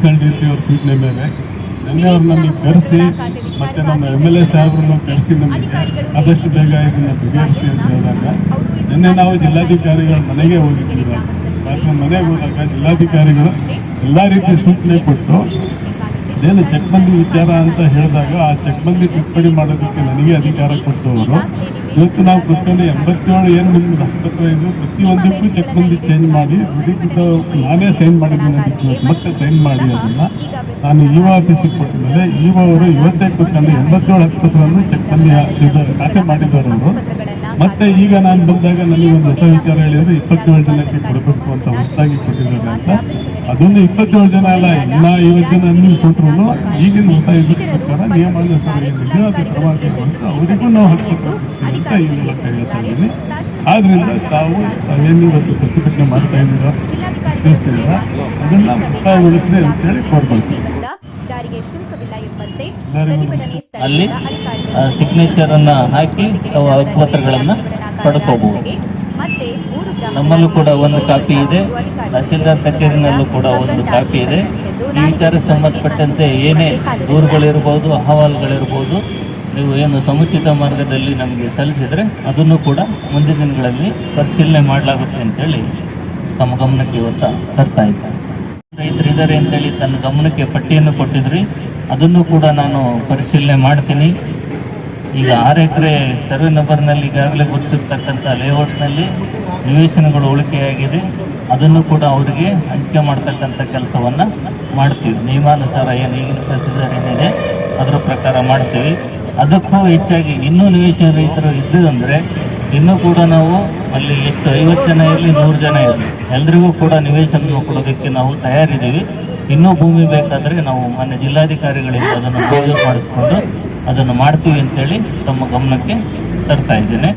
Additional D C ಅವ್ರ ಸೂಚನೆ ಮೇಲೆ. ನಿನ್ನೆ ಅವ್ರು ನಮಗೆ ಕರೆಸಿ ಮತ್ತೆ ನಮ್ಮ ಎಂ ಎಲ್ ಎ ಸಾಹೇಬ್ರನ್ನು ಕರೆಸಿ ನಮಗೆ ಆದಷ್ಟು ಬೇಗ ಇದನ್ನು ಬಗೆಹರಿಸಿ ಅಂತ ಹೇಳಿದಾಗ ನಿನ್ನೆ ನಾವು ಜಿಲ್ಲಾಧಿಕಾರಿಗಳ ಮನೆಗೆ ಹೋಗಿದ್ದೀವಿ. ಮತ್ತು ಮನೆಗೆ ಹೋದಾಗ ಜಿಲ್ಲಾಧಿಕಾರಿಗಳು ಎಲ್ಲ ರೀತಿ ಸೂಚನೆ ಕೊಟ್ಟು ಅದೇನು ಚಕ್ಬಂದಿ ವಿಚಾರ ಅಂತ ಹೇಳಿದಾಗ ಆ ಚಕ್ಬಂದಿ ಟಿಪ್ಪಣಿ ಮಾಡೋದಕ್ಕೆ ನನಗೆ ಅಧಿಕಾರ ಕೊಟ್ಟವರು. ಇವತ್ತು ನಾವು ಕುತ್ಕೊಂಡು ಎಂಬತ್ತೇಳು ಏನು ನಿಮ್ದು ಹತ್ತತ್ರ ಇದು ಪ್ರತಿಯೊಂದಕ್ಕೂ ಚೆಕ್ ಬಂದು ಚೇಂಜ್ ಮಾಡಿ ದುಡಿದ ನಾನೇ ಸೈನ್ ಮಾಡಿದ್ದೀನಿ ಅದಕ್ಕೆ ಮತ್ತೆ ಸೈನ್ ಮಾಡಿ ಅದನ್ನು. ನಾನು ಇ ಆಫೀಸಿಗೆ ಕೊಟ್ಟ ಮೇಲೆ ಇವ ಅವರು ಇವತ್ತೇ ಕೂತ್ಕೊಂಡು ಎಂಬತ್ತೇಳು ಹತ್ತರಲ್ಲೂ ಚೆಕ್ ಬಂದು ಇದು ಖಾತೆ ಮಾಡಿದ್ದಾರೆ ಅವರು. ಮತ್ತೆ ಈಗ ನಾನು ಬಂದಾಗ ನನಗೆ ಒಂದು ಹೊಸ ವಿಚಾರ ಹೇಳಿದರು ಇಪ್ಪತ್ತೇಳು ಜನಕ್ಕೆ ಕೊಡಬೇಕು ಅಂತ ಹೊಸದಾಗಿ ಕೊಟ್ಟಿದ್ದಾರೆ ಅಂತ. ಅದೊಂದು ಇಪ್ಪತ್ತೇಳು ಜನ ಅಲ್ಲ ಇನ್ನ ಐವತ್ತು ಜನ ನೀವು ಕೊಟ್ಟರು ಈಗಿನ ಹೊಸ ಇದ್ರ ಪ್ರಕಾರ ನಿಯಮಾನುಸಾರ ಏನಿದೆಯೋ ಅದು ಕ್ರಮ ಅಂತ ಅವರಿಗೂ ನಾವು ಹಕ್ಕು ಅಂತ ಈ ಮೂಲಕ ಹೇಳ್ತಾ ಇದ್ದೀನಿ. ಆದ್ರಿಂದ ತಾವು ತಾವೇನು ಇವತ್ತು ಪ್ರತಿಭಟನೆ ಮಾಡ್ತಾ ಇದ್ದೀರೋ ಅದನ್ನ ಮುಕ್ತಾಯಗೊಳಿಸ್ರಿ ಅಂತೇಳಿ ಕೋರ್ಕೊಳ್ತೀವಿ ಪ್ರತಿಭಟನೆ ಸ್ಥಳದಿಂದ ಅಲ್ಲಿ ಸಿಗ್ನೇಚರ್ ಅನ್ನ ಹಾಕಿ ತಾವು ಹಕ್ಕುಪತ್ರಗಳನ್ನ ಪಡ್ಕೋಬಹುದು. ಮತ್ತೆ ಮೂರು ಗ್ರಾಮ ನಮ್ಮಲ್ಲೂ ಕೂಡ ಒಂದು ಕಾಪಿ ಇದೆ. ತಹಸೀಲ್ದಾರ್ ಕಚೇರಿನಲ್ಲೂ ಕೂಡ ಒಂದು ಕಾಪಿ ಇದೆ. ಈ ವಿಚಾರಕ್ಕೆ ಸಂಬಂಧಪಟ್ಟಂತೆ ಏನೇ ದೂರುಗಳಿರ್ಬೋದು ಅಹವಾಲುಗಳಿರ್ಬೋದು ನೀವು ಏನು ಸಮುಚಿತ ಮಾರ್ಗದಲ್ಲಿ ನಮಗೆ ಸಲ್ಲಿಸಿದರೆ ಅದನ್ನು ಕೂಡ ಮುಂದಿನ ದಿನಗಳಲ್ಲಿ ಪರಿಶೀಲನೆ ಮಾಡಲಾಗುತ್ತೆ ಅಂತೇಳಿ ತಮ್ಮ ಗಮನಕ್ಕೆ ಇವತ್ತು ತರ್ತಾ ಇದ್ದಾರೆ. ರೈತರು ಇದ್ದಾರೆ ಅಂತೇಳಿ ತನ್ನ ಗಮನಕ್ಕೆ ಪಟ್ಟಿಯನ್ನು ಕೊಟ್ಟಿದ್ರಿ. ಅದನ್ನು ಕೂಡ ನಾನು ಪರಿಶೀಲನೆ ಮಾಡ್ತೀನಿ. ಈಗ ಆರು ಎಕರೆ ಸರ್ವೆ ನಂಬರ್ನಲ್ಲಿ ಈಗಾಗಲೇ ಗುರುತಿಸಿರ್ತಕ್ಕಂಥ ಲೇಔಟ್ನಲ್ಲಿ ನಿವೇಶನಗಳು ಉಳಿಕೆಯಾಗಿದೆ. ಅದನ್ನು ಕೂಡ ಅವರಿಗೆ ಹಂಚಿಕೆ ಮಾಡ್ತಕ್ಕಂಥ ಕೆಲಸವನ್ನು ಮಾಡ್ತೀವಿ. ನಿಯಮಾನುಸಾರ ಏನು ಈಗಿನ ಪ್ರೊಸೀಜರ್ ಏನಿದೆ, ಅದರ ಪ್ರಕಾರ ಮಾಡ್ತೀವಿ. ಅದಕ್ಕೂ ಹೆಚ್ಚಾಗಿ ಇನ್ನೂ ನಿವೇಶನ ರೈತರು ಇದ್ದು ಅಂದರೆ ಇನ್ನೂ ಕೂಡ ನಾವು ಅಲ್ಲಿ ಎಷ್ಟು ಐವತ್ತು ಜನ ಇರಲಿ ನೂರು ಜನ ಇರಲಿ, ಎಲ್ರಿಗೂ ಕೂಡ ನಿವೇಶನ ಕೊಡೋದಕ್ಕೆ ನಾವು ತಯಾರಿದ್ದೀವಿ. ಇನ್ನೂ ಭೂಮಿ ಬೇಕಾದರೆ ನಾವು ಮಾನ್ಯ ಜಿಲ್ಲಾಧಿಕಾರಿಗಳಿಂದ ಅದನ್ನು ಮಂಜೂರು ಮಾಡಿಸ್ಕೊಂಡು ಅದನ್ನು ಮಾಡ್ತೀವಿ ಅಂತೇಳಿ ತಮ್ಮ ಗಮನಕ್ಕೆ ತರ್ತಾ ಇದ್ದೇನೆ.